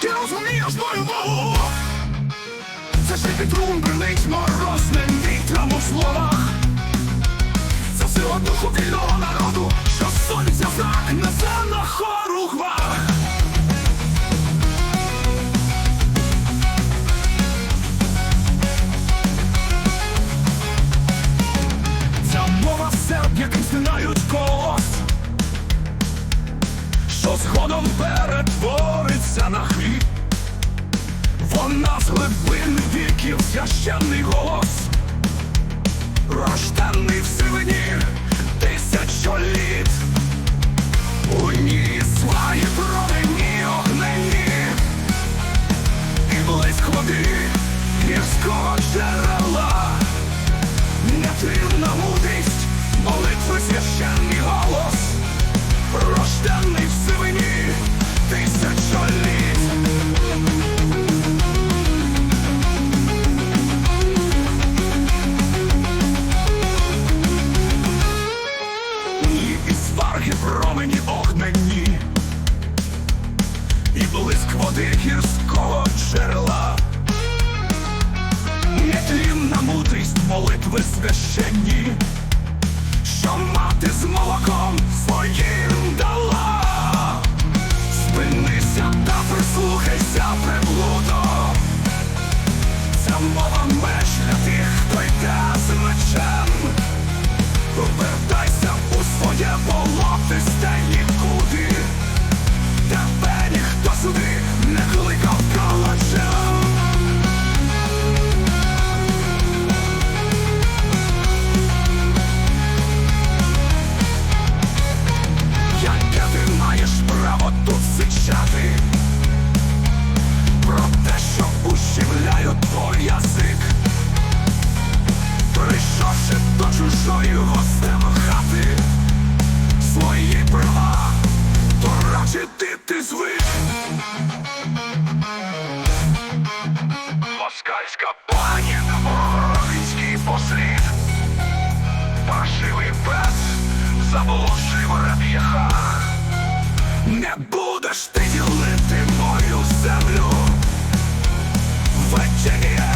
Ти розумієш мою мову? Це ж не трун бринить морозним вітром у словах. Це все одно вільного народу, що згодом перетвориться на хліб. Вона з глибин віків священний голос, рожденний в мова меч для тих, хто йде з мечем. Повертайся у своє болотисте до чужої гостем хати Свої права торачити ти звик. Москальська пані на моровинський послід. Паршивий пес заблудший в раб'яхах. Не будеш ти ділити мою землю. Вечеря